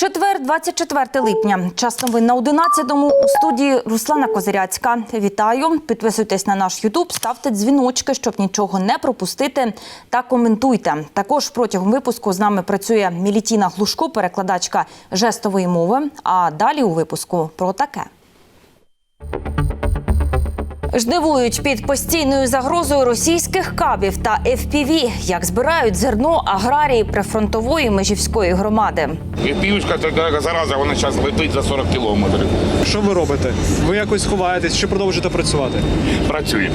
Четвер, 24 липня. Час новин на 11-му. У студії Руслана Козиряцька. Вітаю. Підписуйтесь на наш Ютуб, ставте дзвіночки, щоб нічого не пропустити. Та коментуйте. Також протягом випуску з нами працює Мілітіна Глушко, перекладачка жестової мови. А далі у випуску про таке. Жнивують під постійною загрозою російських кабів та FPV, як збирають зерно аграрії прифронтової межівської громади. Така зараза, вона зараз летить за 40 кілометрів. Що ви робите? Ви якось ховаєтесь чи продовжуєте працювати? Працює.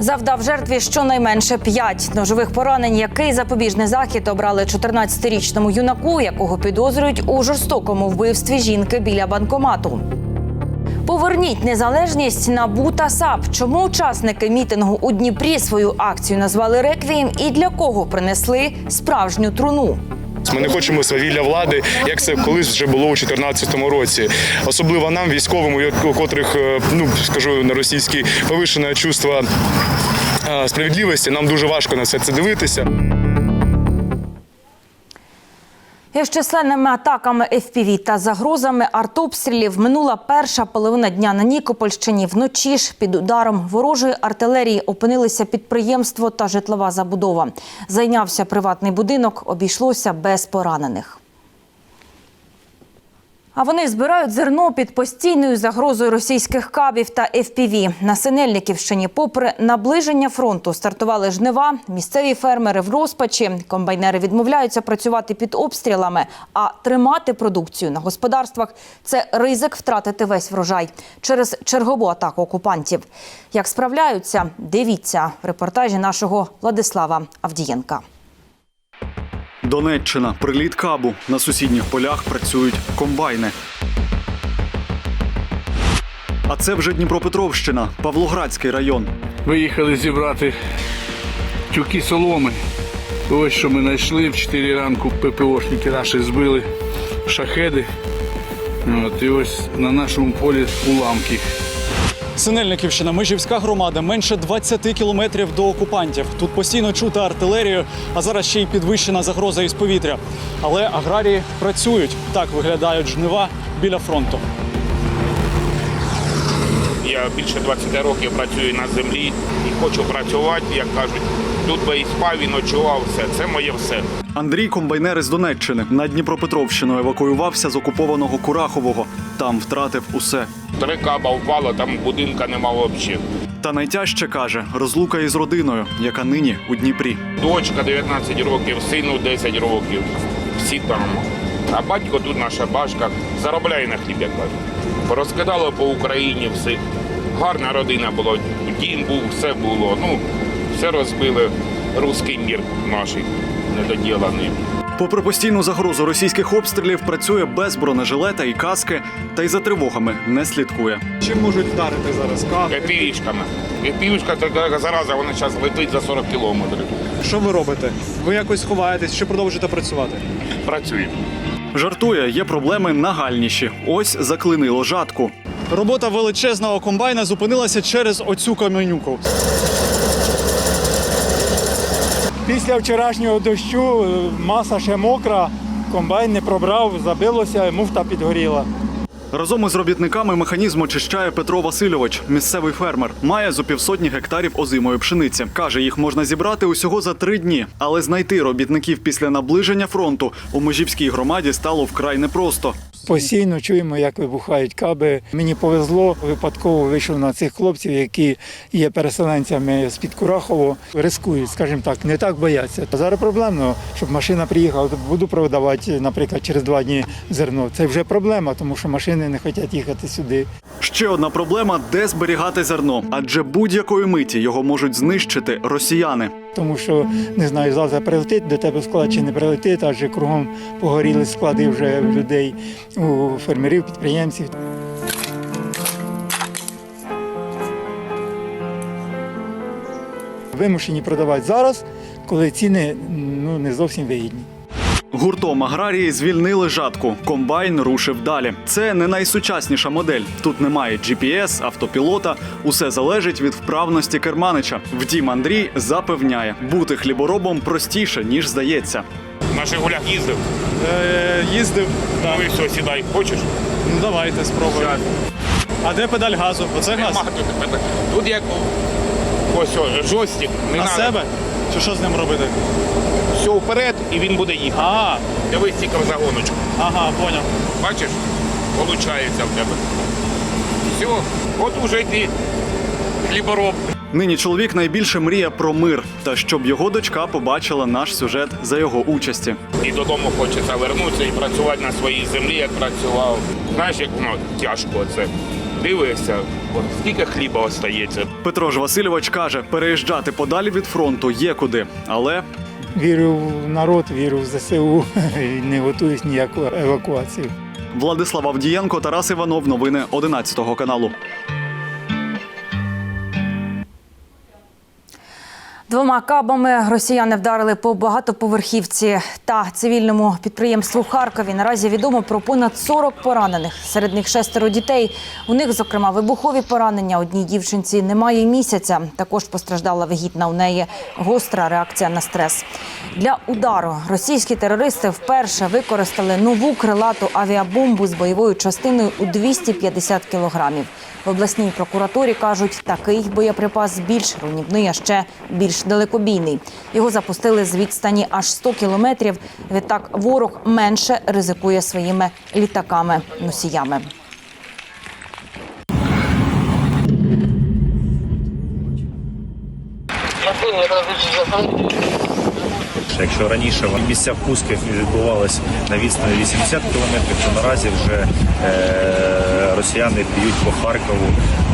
Завдав жертві щонайменше п'ять ножових поранень. Який запобіжний захід обрали 14-річному юнаку, якого підозрюють у жорстокому вбивстві жінки біля банкомату. Поверніть незалежність НАБУ та САП. Чому учасники мітингу у Дніпрі свою акцію назвали реквієм і для кого принесли справжню труну? Ми не хочемо свавілля влади, як це колись вже було у 2014 році. Особливо нам, військовим, у котрих, е, ну скажу на російській, повишене чувство е, справедливості. Нам дуже важко на все це дивитися. Із численними атаками FPV та загрозами артобстрілів минула перша половина дня на Нікопольщині. Вночі ж під ударом ворожої артилерії опинилися підприємство та житлова забудова. Зайнявся приватний будинок, обійшлося без поранених. А вони збирають зерно під постійною загрозою російських кабів та FPV. На Синельниківщині, попри наближення фронту, стартували жнива. Місцеві фермери в розпачі. Комбайнери відмовляються працювати під обстрілами, а тримати продукцію на господарствах це ризик втратити весь врожай через чергову атаку окупантів. Як справляються, дивіться в репортажі нашого Владислава Авдієнка. Донеччина, приліт кабу. На сусідніх полях працюють комбайни. А це вже Дніпропетровщина, Павлоградський район. Виїхали зібрати тюки соломи. Ось що ми знайшли в 4 ранку ППОшники наші збили шахеди. От, і ось на нашому полі уламки. Синельниківщина, Межівська громада, менше 20 кілометрів до окупантів. Тут постійно чути артилерію, а зараз ще й підвищена загроза із повітря. Але аграрії працюють. Так виглядають жнива біля фронту. Я більше 20 років працюю на землі і хочу працювати, як кажуть. Тут би і спав, і ночував все. Це моє все. Андрій комбайнер із Донеччини на Дніпропетровщину евакуювався з окупованого Курахового. Там втратив усе. Три каба впало, там будинка нема взагалі. Та найтяжче каже розлука із родиною, яка нині у Дніпрі. Дочка 19 років, сину 10 років. Всі там. А батько тут наша башка заробляє на хліб, як кажуть. Порозкидало по Україні всіх. Гарна родина була, дім був, все було. Ну, все розбили. Руський мір наш недоділений. Попри постійну загрозу російських обстрілів, працює без бронежилета і каски, та й за тривогами не слідкує. Чим можуть вдарити зараз каби? Епівішками. Епівішка така зараза, вона зараз летить за 40 кілометрів. Що ви робите? Ви якось ховаєтесь чи продовжуєте працювати? Працює. Жартує, є проблеми нагальніші. Ось заклинило жатку. Робота величезного комбайна зупинилася через оцю каменюку. Після вчорашнього дощу е, маса ще мокра, комбайн не пробрав, забилося, муфта підгоріла. Разом із робітниками механізм очищає Петро Васильович, місцевий фермер. Має зо півсотні гектарів озимої пшениці. Каже, їх можна зібрати усього за три дні, але знайти робітників після наближення фронту у Межівській громаді стало вкрай непросто. Постійно чуємо, як вибухають каби. Мені повезло, випадково вийшов на цих хлопців, які є переселенцями з-під Курахово. Рискують, скажімо так, не так бояться. Зараз проблемно, щоб машина приїхала. Буду продавати, наприклад, через два дні зерно. Це вже проблема, тому що машини не хочуть їхати сюди. Ще одна проблема де зберігати зерно, адже будь-якої миті його можуть знищити росіяни. Тому що не знаю, завтра прилетить до тебе склад чи не прилетить, адже кругом погоріли склади вже людей, у фермерів, підприємців. Вимушені продавати зараз, коли ціни ну, не зовсім вигідні. Гуртом аграрії звільнили жатку. Комбайн рушив далі. Це не найсучасніша модель. Тут немає GPS, автопілота. Усе залежить від вправності керманича. Втім, Андрій запевняє, бути хліборобом простіше ніж здається. На Жигулях їздив. Е, їздив. Ну і все, сідай, хочеш? Ну давайте спробуємо. А де педаль газу? Оце газ? Тут. Тут як ось о, жостик, не На надо. себе? Чи що з ним робити? Все вперед і він буде їхати. А, Дивись тільки в загоночку. ага, поняв. Бачиш? Получається в тебе. Все, от уже ти хлібороб. Нині чоловік найбільше мріє про мир та щоб його дочка побачила наш сюжет за його участі. І додому хочеться вернутися і працювати на своїй землі, як працював. Знаєш, як воно тяжко це. Дивишся, от скільки хліба остається. Петро ж Васильович каже, переїжджати подалі від фронту є куди, але Вірю в народ, вірю в ЗСУ і не готуюсь ніяку евакуацію. Владислав Авдієнко, Тарас Іванов. Новини 11 каналу. Двома кабами росіяни вдарили по багатоповерхівці та цивільному підприємству в Харкові. Наразі відомо про понад 40 поранених. Серед них шестеро дітей. У них, зокрема, вибухові поранення. Одній дівчинці немає місяця. Також постраждала вагітна. У неї гостра реакція на стрес. Для удару російські терористи вперше використали нову крилату авіабомбу з бойовою частиною у 250 кілограмів. В обласній прокуратурі кажуть, такий боєприпас більш руйнівний, а ще більш далекобійний. Його запустили з відстані аж 100 кілометрів. Відтак ворог менше ризикує своїми літаками-носіями. Якщо раніше місця пусків відбувалися на відстані 80 кілометрів, то наразі вже е, росіяни б'ють по Харкову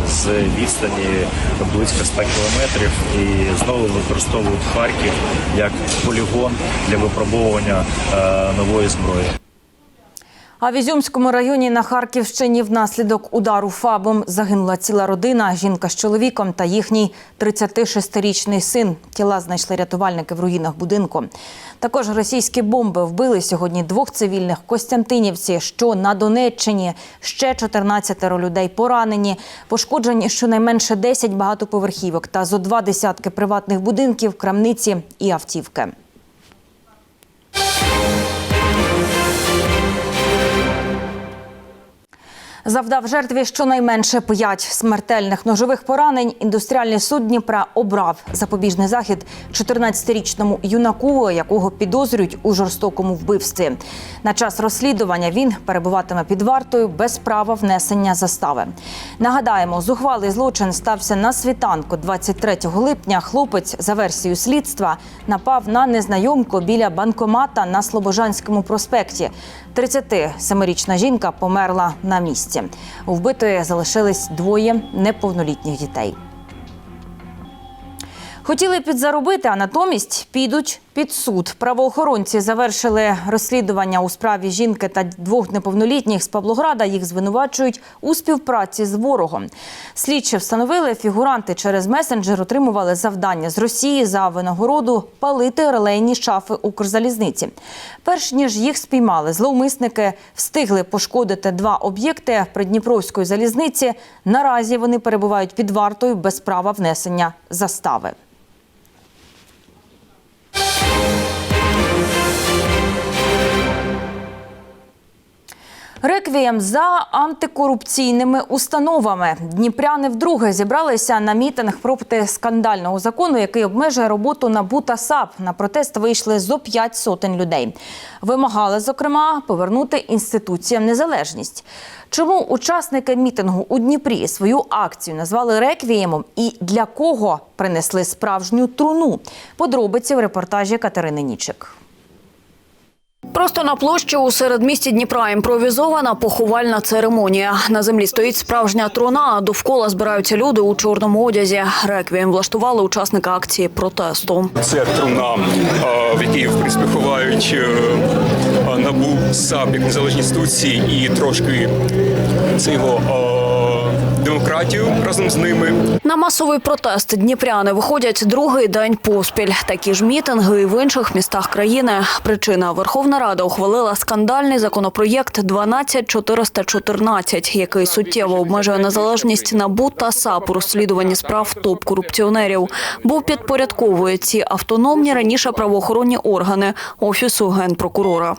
з відстані близько 100 кілометрів і знову використовують Харків як полігон для випробовування е, нової зброї. А в Ізюмському районі на Харківщині внаслідок удару ФАБом загинула ціла родина, жінка з чоловіком та їхній 36-річний син. Тіла знайшли рятувальники в руїнах будинку. Також російські бомби вбили сьогодні двох цивільних Костянтинівці, що на Донеччині. Ще 14 людей поранені. Пошкоджені щонайменше 10 багатоповерхівок та зо два десятки приватних будинків, крамниці і автівки. Завдав жертві щонайменше п'ять смертельних ножових поранень. Індустріальний суд Дніпра обрав запобіжний захід 14-річному юнаку, якого підозрюють у жорстокому вбивстві. На час розслідування він перебуватиме під вартою без права внесення застави. Нагадаємо, зухвалий злочин стався на світанку 23 липня. Хлопець за версією слідства напав на незнайомку біля банкомата на Слобожанському проспекті. 37-річна жінка померла на місці. У вбитої залишились двоє неповнолітніх дітей. Хотіли підзаробити, а натомість підуть під суд. Правоохоронці завершили розслідування у справі жінки та двох неповнолітніх з Павлограда. Їх звинувачують у співпраці з ворогом. Слідчі встановили, фігуранти через месенджер отримували завдання з Росії за винагороду палити релейні шафи Укрзалізниці. Перш ніж їх спіймали, зловмисники встигли пошкодити два об'єкти Придніпровської залізниці. Наразі вони перебувають під вартою без права внесення застави. Реквієм за антикорупційними установами. Дніпряни вдруге зібралися на мітинг проти скандального закону, який обмежує роботу НАБУ та САП. На протест вийшли зо п'ять сотень людей. Вимагали, зокрема, повернути інституціям незалежність. Чому учасники мітингу у Дніпрі свою акцію назвали реквіємом і для кого принесли справжню труну? Подробиці в репортажі Катерини Нічик. Просто на площі у середмісті Дніпра імпровізована поховальна церемонія. На землі стоїть справжня труна, а довкола збираються люди у чорному одязі. Реквієм влаштували учасника акції протесту. Це труна, в якій в е, е, набу САП як незалежні інституції і трошки цього е, демократію разом з ними. На масовий протест дніпряни виходять другий день поспіль. Такі ж мітинги і в інших містах країни. Причина Верховна Рада ухвалила скандальний законопроєкт 12414, який суттєво обмежує незалежність НАБУ та САП у розслідуванні справ топ-корупціонерів, бо підпорядковує ці автономні раніше правоохоронні органи офісу генпрокурора.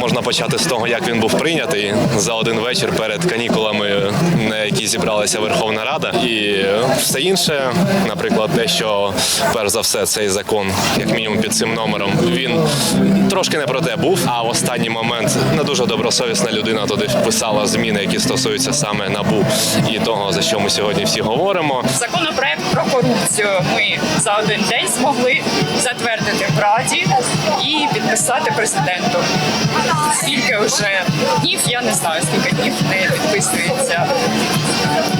Можна почати з того, як він був прийнятий за один вечір перед канікулами, на які зібралася Верховна Рада, і все інше, наприклад, те, що перш за все цей закон, як мінімум під цим номером, він трошки не про те був. А в останній момент не дуже добросовісна людина туди вписала зміни, які стосуються саме набу і того, за що ми сьогодні всі говоримо. Законопроект про корупцію ми за один день змогли затвердити в Раді і підписати президенту. Скільки вже днів, я не знаю, скільки днів не підписується.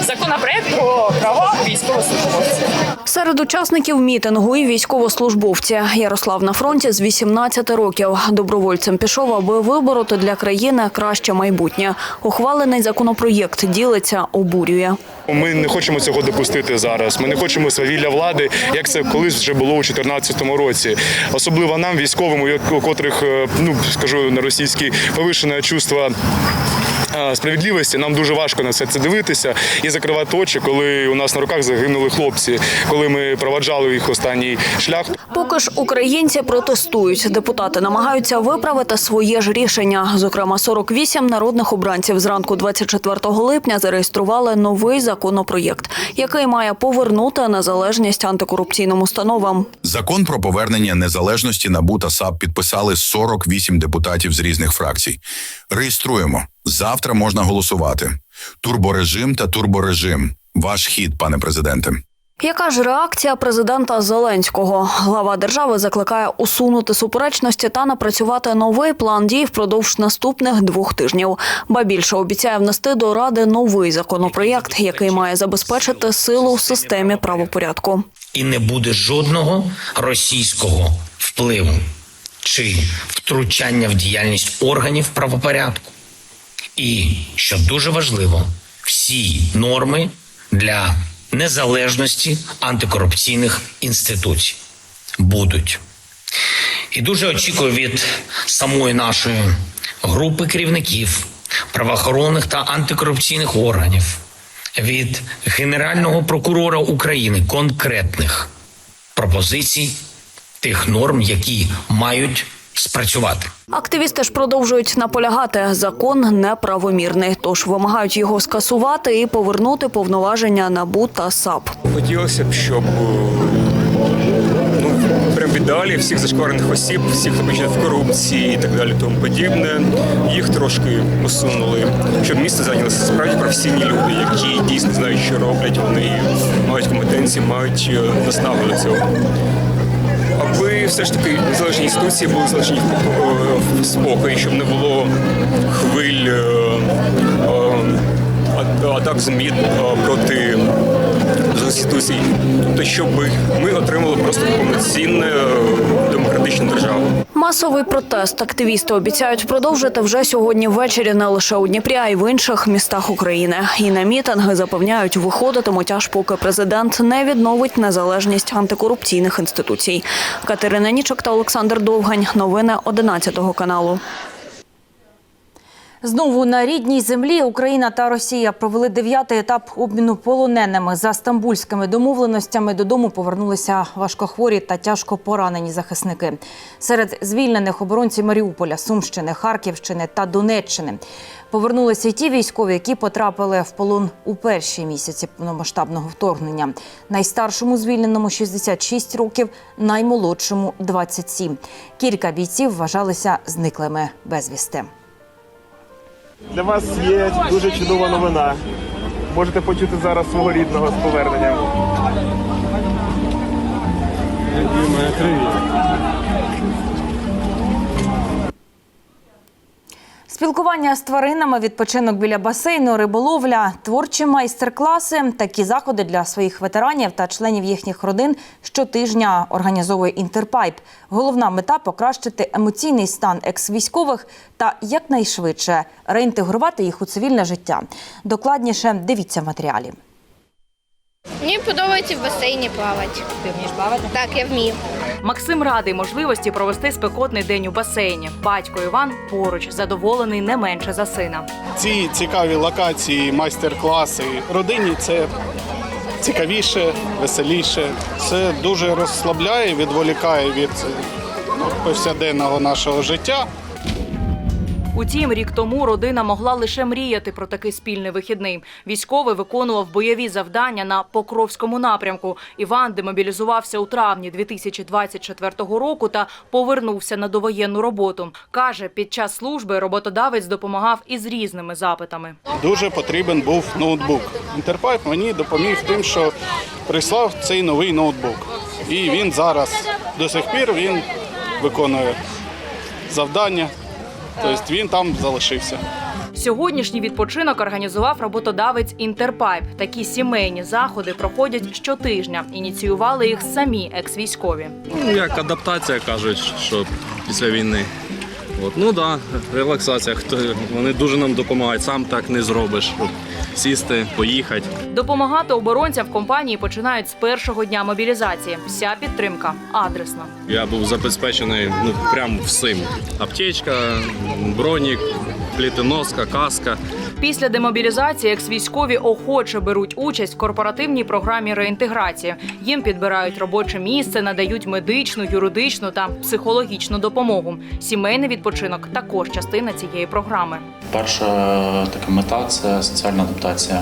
Законопроект про права військовослужбовців. Серед учасників мітингу і військовослужбовці Ярослав на фронті з 18 років. Добровольцем пішов, аби вибороти для країни краще майбутнє. Ухвалений законопроєкт ділиться, обурює. Ми не хочемо цього допустити зараз. Ми не хочемо свавілля влади, як це колись вже було у 2014 році. Особливо нам, військовим, у котрих, е, ну скажу на російській, повишене чувство. Е, Справедливості нам дуже важко на все це дивитися і закривати очі, коли у нас на руках загинули хлопці, коли ми проваджали їх останній шлях. Поки ж українці протестують, депутати намагаються виправити своє ж рішення. Зокрема, 48 народних обранців зранку 24 липня зареєстрували новий законопроєкт, який має повернути незалежність антикорупційним установам. Закон про повернення незалежності НАБУ та САП підписали 48 депутатів з різних фракцій. Реєструємо. Завтра можна голосувати. Турборежим та турборежим. Ваш хід, пане президенте. Яка ж реакція президента Зеленського? Глава держави закликає усунути суперечності та напрацювати новий план дій впродовж наступних двох тижнів. Ба більше обіцяє внести до ради новий законопроєкт, який має забезпечити силу в системі правопорядку. і не буде жодного російського впливу чи втручання в діяльність органів правопорядку. І що дуже важливо, всі норми для незалежності антикорупційних інституцій будуть. І дуже очікую від самої нашої групи керівників правоохоронних та антикорупційних органів, від Генерального прокурора України конкретних пропозицій тих норм, які мають спрацювати. Активісти ж продовжують наполягати, закон неправомірний, тож вимагають його скасувати і повернути повноваження НАБУ та САП. Хотілося б, щоб е, ну, прям ідеалі всіх зашкварених осіб, всіх, хто починає в корупції і так далі, тому подібне, їх трошки усунули, щоб місце зайнялися справді професійні люди, які дійсно знають, що роблять, вони мають компетенції, мають е, до цього. Аби все ж таки незалежні інституції були залежні в поко- щоб не було хвиль е, е, атак ЗМІ е, проти інституцій. Тобто, щоб ми отримали просто повноцінну е, демократичну державу. Масовий протест активісти обіцяють продовжити вже сьогодні ввечері не лише у Дніпрі, а й в інших містах України. І на мітинги запевняють, виходитимуть аж поки президент не відновить незалежність антикорупційних інституцій. Катерина Нічок та Олександр Довгань. Новини 11 каналу. Знову на рідній землі Україна та Росія провели дев'ятий етап обміну полоненими. За стамбульськими домовленостями додому повернулися важкохворі та тяжко поранені захисники. Серед звільнених оборонці Маріуполя, Сумщини, Харківщини та Донеччини. Повернулися й ті військові, які потрапили в полон у перші місяці повномасштабного вторгнення. Найстаршому звільненому 66 років, наймолодшому 27. Кілька бійців вважалися зниклими безвісти. Для вас є дуже чудова новина. Можете почути зараз свого рідного з поверненням. Спілкування з тваринами, відпочинок біля басейну, риболовля, творчі майстер-класи. Такі заходи для своїх ветеранів та членів їхніх родин щотижня організовує Інтерпайп. Головна мета покращити емоційний стан екс-військових та якнайшвидше реінтегрувати їх у цивільне життя. Докладніше дивіться в матеріалі. Мені подобається в басейні плавати. Ти вмієш плавати? Так, я вмію. Максим радий можливості провести спекотний день у басейні. Батько Іван поруч задоволений не менше за сина. Ці цікаві локації, майстер-класи родині це цікавіше, веселіше. Це дуже розслабляє, відволікає від ну, повсякденного нашого життя. Утім, рік тому родина могла лише мріяти про такий спільний вихідний. Військовий виконував бойові завдання на Покровському напрямку. Іван демобілізувався у травні 2024 року та повернувся на довоєнну роботу. Каже, під час служби роботодавець допомагав із різними запитами. Дуже потрібен був ноутбук. Інтерпайп мені допоміг тим, що прислав цей новий ноутбук. І він зараз до сих пір він виконує завдання. Тобто він там залишився. Сьогоднішній відпочинок організував роботодавець Інтерпайп. Такі сімейні заходи проходять щотижня. Ініціювали їх самі екс-військові. Ну, як адаптація кажуть, що після війни. От, ну так, да, релаксація. Хто, вони дуже нам допомагають, сам так не зробиш. Сісти, поїхати. Допомагати оборонцям в компанії починають з першого дня мобілізації. Вся підтримка адресна. Я був забезпечений ну, прям всім. Аптечка, бронік, плітоноска, каска. Після демобілізації екс-військові охоче беруть участь в корпоративній програмі реінтеграції. Їм підбирають робоче місце, надають медичну, юридичну та психологічну допомогу. Сімейний відпочинок також частина цієї програми. Перша така мета це соціальна адаптація,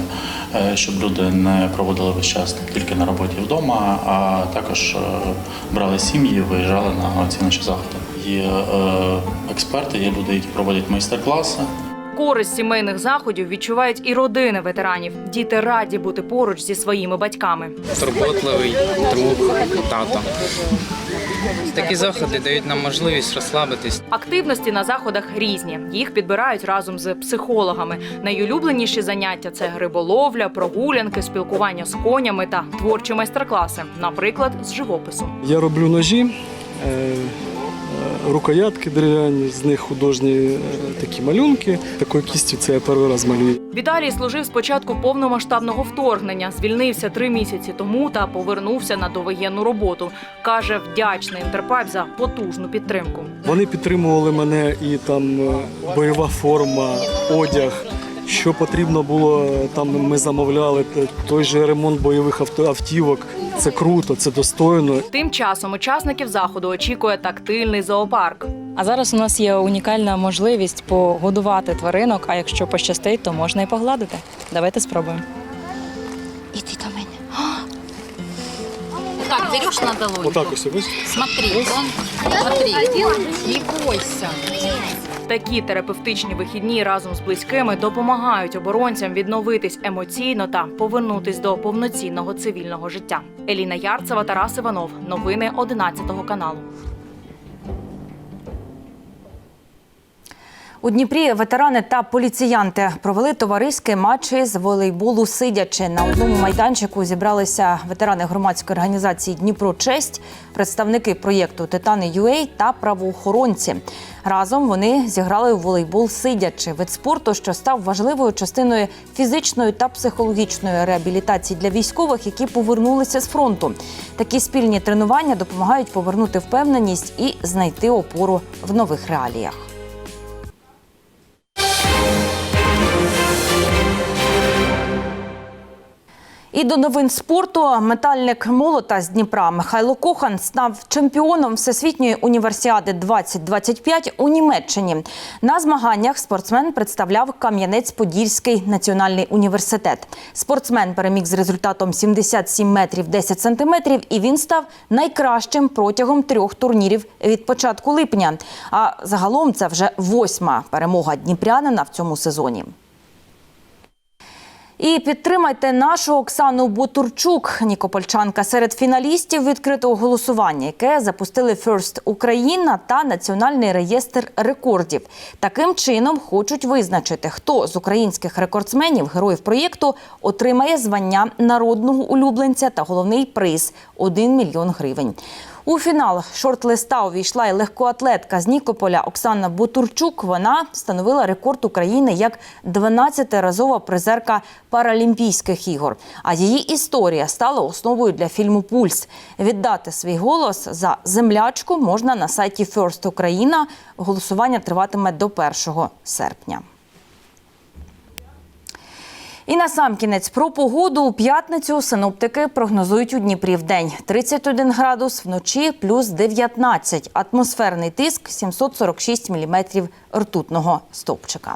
е, щоб люди не проводили весь час тільки на роботі вдома, а також е, брали сім'ї, виїжджали на оціночі заходи. Є е, експерти, є люди, які проводять майстер-класи. Користь сімейних заходів відчувають і родини ветеранів. Діти раді бути поруч зі своїми батьками. турботливий друг, тато. Такі заходи дають нам можливість розслабитись. Активності на заходах різні. Їх підбирають разом з психологами. Найулюбленіші заняття це риболовля, прогулянки, спілкування з конями та творчі майстер-класи, наприклад, з живопису. Я роблю ножі, е, рукоятки дерев'яні, з них художні е, такі малюнки. Такої кістю це я перший раз малюю. Віталій служив спочатку повномасштабного вторгнення, звільнився три місяці тому та повернувся на довоєнну роботу. каже, вдячний інтерпайп за потужну підтримку. Вони підтримували мене і там е, бойова форма, одяг. Що потрібно було, там ми замовляли той же ремонт бойових авто- автівок. Це круто, це достойно. Тим часом учасників заходу очікує тактильний зоопарк. А зараз у нас є унікальна можливість погодувати тваринок, а якщо пощастить, то можна і погладити. Давайте спробуємо. Иди до меня. Так, берешь на долоньку. Отак ось ось. Смотри, он, смотри, не бойся. Такі терапевтичні вихідні разом з близькими допомагають оборонцям відновитись емоційно та повернутись до повноцінного цивільного життя. Еліна Ярцева, Тарас Іванов. Новини 11 каналу. У Дніпрі ветерани та поліціянти провели товариський матч з волейболу сидячи. На одному майданчику зібралися ветерани громадської організації Дніпро Честь, представники проєкту Титани UA та правоохоронці. Разом вони зіграли у волейбол сидячи вид спорту, що став важливою частиною фізичної та психологічної реабілітації для військових, які повернулися з фронту. Такі спільні тренування допомагають повернути впевненість і знайти опору в нових реаліях. І до новин спорту метальник молота з Дніпра Михайло Кохан став чемпіоном Всесвітньої універсіади 2025 у Німеччині. На змаганнях спортсмен представляв Кам'янець-Подільський національний університет. Спортсмен переміг з результатом 77 метрів 10 сантиметрів, і він став найкращим протягом трьох турнірів від початку липня. А загалом це вже восьма перемога дніпрянина в цьому сезоні. І підтримайте нашу Оксану Бутурчук, Нікопольчанка, серед фіналістів відкритого голосування, яке запустили First Україна та Національний реєстр рекордів. Таким чином хочуть визначити, хто з українських рекордсменів, героїв проєкту, отримає звання народного улюбленця та головний приз 1 мільйон гривень. У фінал шорт-листа увійшла і легкоатлетка з Нікополя Оксана Бутурчук. Вона встановила рекорд України як 12-разова призерка Паралімпійських ігор. А її історія стала основою для фільму Пульс. Віддати свій голос за землячку можна на сайті First Україна. Голосування триватиме до 1 серпня. І на сам кінець про погоду у п'ятницю синоптики прогнозують у Дніпрі в день 31 градус, вночі плюс 19. Атмосферний тиск 746 міліметрів ртутного стовпчика.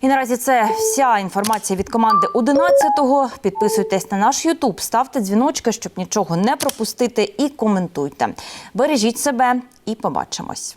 І наразі це вся інформація від команди 11-го. Підписуйтесь на наш Ютуб, ставте дзвіночки, щоб нічого не пропустити, і коментуйте. Бережіть себе і побачимось.